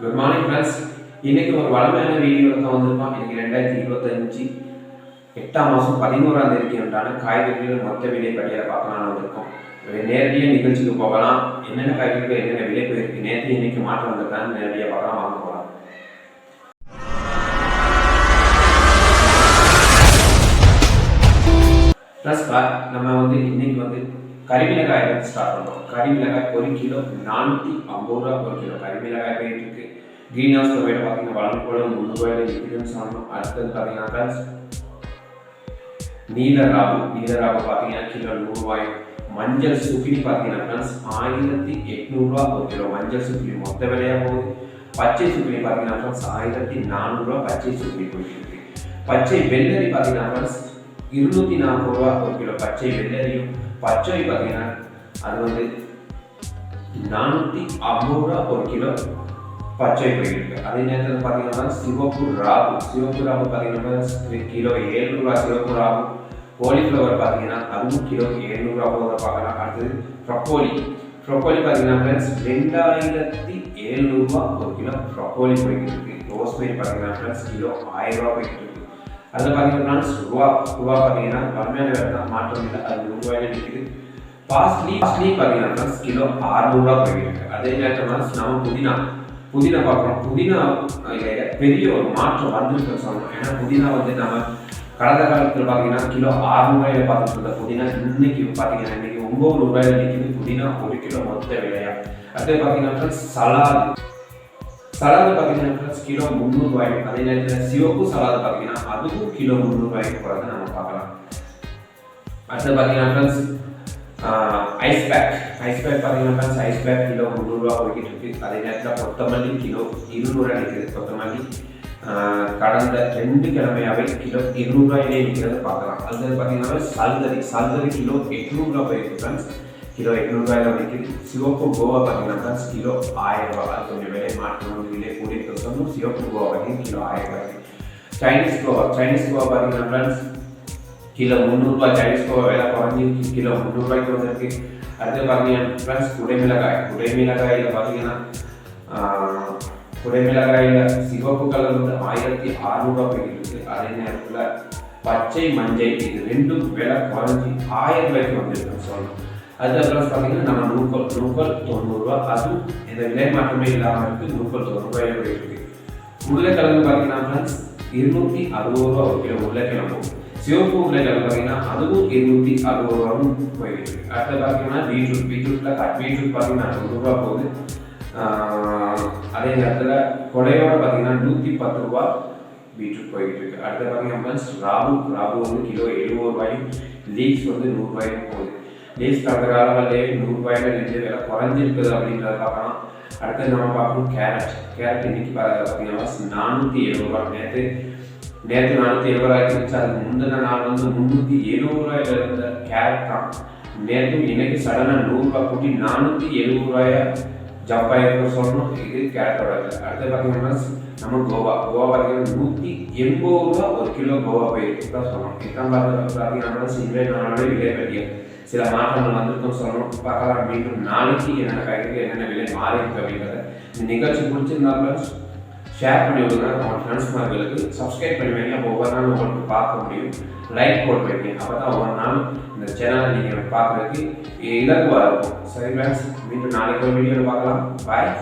Good morning friends இன்னைக்கு ஒரு வளமையான வீடியோ தான் வந்திருக்கோம். இன்னைக்கு ரெண்டாயிரத்தி இருபத்தஞ்சு எட்டாம் மாதம் பதினோராம் தேதிக்கு உண்டான காய்கறிகள் மொத்த விலை பட்டியலை பார்க்கலாம்னு வந்திருக்கோம். நேரடியாக நிகழ்ச்சிக்கு போகலாம். என்னென்ன காய்கறிகள் என்னென்ன விலை போயிருக்கு நேற்று இன்னைக்கு மாற்றம் வந்திருக்கான்னு நேரடியாக பார்க்கலாம். வாங்க போகலாம். ப்ளஸ் நம்ம வந்து இன்னைக்கு வந்து கறிமிளகாய் வந்து ஸ்டார்ட் பண்ணுறோம் கறிமிளகாய் ஒரு கிலோ நானூற்றி ஐம்பது ரூபா ஒரு கிலோ. கறிமிளகாய் போயிட்டு இருக்கு. க்ரீன் ஹவுஸ் போயிட்டு பார்த்தீங்கன்னா வளர்ந்து கூட முந்நூறுவாயில விற்குதுன்னு சொன்னோம் அடுத்தது பார்த்தீங்கன்னாக்கா நீலராபு நீலராபு பார்த்தீங்கன்னா கிலோ நூறுரூவாய் மஞ்சள் சுக்கினி பார்த்தீங்கன்னா ஆயிரத்தி எட்நூறுரூவா ஒரு கிலோ. மஞ்சள் சுக்கினி மொத்த விலையாக போகுது? பச்சை சுக்கினி பார்த்தீங்கன்னா ஆயிரத்தி நானூறுரூவா பச்சை சுக்கினி போயிட்டு இருக்கு பச்சை வெள்ளரி பார்த்தீங்கன்னா இருநூத்தி நாற்பது ரூபா ஒரு கிலோ. பச்சை வெள்ளரியும் பச்சை பார்த்தீங்கன்னா அது வந்து நானூற்றி ஐம்பது ரூபா ஒரு கிலோ பச்சை போயிருக்கு. அதே நேரத்தில் பார்த்தீங்கன்னா சிவப்பு ராகு. சிவப்பு ராகு பார்த்தீங்கன்னா கிலோ ஏழ்நூறுவா சிவப்பு ராகு. காலிஃப்ளவர் பார்த்தீங்கன்னா அதுவும் கிலோ ஏழ்நூறுவா போகிறத பார்க்கலாம். அடுத்தது ப்ரொக்கோலி ப்ரொக்கோலி பார்த்தீங்கன்னா ஃப்ரெண்ட்ஸ் ரெண்டாயிரத்தி ஏழ்நூறுபா ஒரு கிலோ ப்ரொக்கோலி போய்கிட்டு இருக்கு. ரோஸ்மேரி பார்த்தீங்கன்னா ஃப்ரெண்ட்ஸ் கிலோ ஆயிரம் ரூபா போய்கிட்டு இருக்கு. அதில் பார்த்தீங்கன்னா ரூபா ரூபா பார்த்தீங்கன்னா கம்மியான வேலை தான். மாற்றம் இல்லை. அது ரூபாயில இருக்குது. பாஸ்ட்லி பாஸ்லி பார்த்தீங்கன்னா கிலோ அறுநூறுவா போய்கிட்டு அதே நேரத்தில் நம்ம புதினா புதினா பார்க்குறோம். புதினா பெரிய ஒரு மாற்றம் வந்துருக்குன்னு சொல்லணும் ஏன்னா புதினா வந்து நம்ம கடந்த காலத்தில் பார்த்தீங்கன்னா கிலோ ஆறுநூறுவாயில பார்த்துட்டு இருந்த புதினா இன்னைக்கு பார்த்தீங்கன்னா இன்னைக்கு ஒம்பது ரூபாயில நிற்கிது புதினா ஒரு கிலோ மொத்த விலையா? அடுத்து பார்த்தீங்கன்னா சலாது சலாது பார்த்தீங்கன்னா ஃப்ரெண்ட்ஸ் கிலோ முந்நூறுபாய் அதே நேரத்தில் சிவப்பு சலாது பார்த்தீங்கன்னா அதுவும் கிலோ முந்நூறுபாய்க்கு போகிறத நம்ம பார்க்கலாம் அடுத்து பார்த்தீங்கன்னா friends ice pack ice pack பார்த்தீங்கன்னா ஃப்ரெண்ட்ஸ் ஐஸ் பேக் கிலோ முந்நூறுரூவா போய்கிட்டு இருக்கு அதே நேரத்தில் கொத்தமல்லி கிலோ இருநூறுவா நிற்குது கொத்தமல்லி கடந்த ரெண்டு கிழமையாவே கிலோ இருநூறுவாயிலே நிற்கிறத பார்க்கலாம் அது பார்த்தீங்கன்னா சல்தரி சல்தரி கிலோ எட்நூறுரூவா போயிருக்கு ஃப்ரெண்ட்ஸ் கிலோ எட்நூறுபாயில விற்கிது சிவப்பு கோவா பார்த்தீங்கன்னா ஃப்ரெண்ட்ஸ் கிலோ ஆயிரம் ரூபா அது கொஞ்சம் விலை மாற்றணும் விலை கூடிய சொன்னோம் சிவப்பு கோவா பார்த்தீங்கன்னா கிலோ ஆயிரம் ரூபாய் சைனீஸ் கோவா சைனீஸ் கோவா பார்த்தீங்கன்னா ஃப்ரெண்ட்ஸ் கிலோ முந்நூறுரூவா சைனீஸ் கோவா விலை குறைஞ்சிருக்கு கிலோ முந்நூறுரூவாய்க்கு வந்திருக்கு அடுத்து பார்த்தீங்கன்னா ஃப்ரெண்ட்ஸ் குடைமிளகாய் குடைமிளகாயில் பார்த்தீங்கன்னா குடைமிளகாயில் சிவப்பு கலர் வந்து ஆயிரத்தி அறுநூறுவா போய்கிட்டு இருக்கு அதே நேரத்தில் பச்சை மஞ்சள் இது ரெண்டும் விலை குறைஞ்சி ஆயிரம் ரூபாய்க்கு வந்துருக்குன்னு சொல்லணும் அதுக்கப்புறம் பார்த்தீங்கன்னா நம்ம நூக்கல் நூக்கல் தொண்ணூறுரூவா அதுவும் எந்த விலை மாற்றமே இல்லாமல் இருக்குது நூக்கல் தொண்ணூறுபாயில போயிட்டு இருக்கு. உருளைக்கிழங்கு பார்த்தீங்கன்னா ஃப்ரெண்ட்ஸ் இருநூற்றி அறுபது ரூபா ஒரு கிலோ உருளைக்கிழங்கு. சிவப்பு உருளைக்கிழங்கு பார்த்தீங்கன்னா அதுவும் இருநூற்றி அறுபது ரூபாவும் போயிருக்கு. அடுத்து பார்த்தீங்கன்னா பீட்ரூட். பீட்ரூட்ல பீட்ரூட் பார்த்தீங்கன்னா நூறு ரூபா போகுது. அதே நேரத்தில் கொடையோட பார்த்தீங்கன்னா நூற்றி பத்து ரூபா பீட்ரூட் போயிட்டு இருக்கு. அடுத்து பார்த்தீங்கன்னா ராபு ராபு வந்து கிலோ எழுபது ரூபாயும் லீக்ஸ் வந்து நூறுரூவாயும் போகுது. லீக்ஸ் கடந்த காலங்களிலே நூறுரூபாயில ரெண்டு விலை குறைஞ்சிருக்குது அப்படின்றத பார்க்கலாம் அடுத்து நம்ம பார்க்கணும் கேரட். கேரட் இன்னைக்கு பார்த்தீங்கன்னா நானூற்றி எழுபது ரூபா நேற்று நேற்று நானூற்றி எழுபது ரூபாய் இருந்துச்சு அதுக்கு முந்தின நாள் வந்து முந்நூற்றி எழுபது ரூபாயில இருந்த கேரட் தான். நேற்று இன்னைக்கு சடனாக நூறுரூவா கூட்டி நானூற்றி எழுபது ரூபாயை ஜப் சொல்லணும். இது கேரட்டோட அடுத்து பார்த்தீங்கன்னா நம்ம கோவா. கோவா பார்த்தீங்கன்னா நூற்றி எண்பது ரூபா ஒரு கிலோ கோவா போயிருக்கு. தான் சொல்லணும். இதுதான் பார்த்து பார்த்தீங்கன்னா சிங்கள நாளோட விலை பட்டியல். சில மாற்றங்கள் வந்திருக்கும் சொல்லணும். பார்க்கலாம் மீண்டும் நாளைக்கு என்னென்ன காய்கறி என்னென்ன விலை மாறி இருக்கு இந்த நிகழ்ச்சி பிடிச்சிருந்தாலும் ஷேர் பண்ணி விடுங்க. நம்ம ஃப்ரெண்ட்ஸ்மார்களுக்கு சப்ஸ்கிரைப் பண்ணி வைங்க. அப்போ ஒவ்வொரு நாளும் உங்களுக்கு பார்க்க முடியும். லைக் போட்டு வைங்க. அப்போ தான் ஒவ்வொரு நாளும் இந்த சேனலை நீங்கள் பார்க்குறதுக்கு இலகுவாக இருக்கும். சரி ஃப்ரெண்ட்ஸ் மீண்டும் நாளைக்கு ஒரு வீடியோவில் பார்க்கலாம். பாய்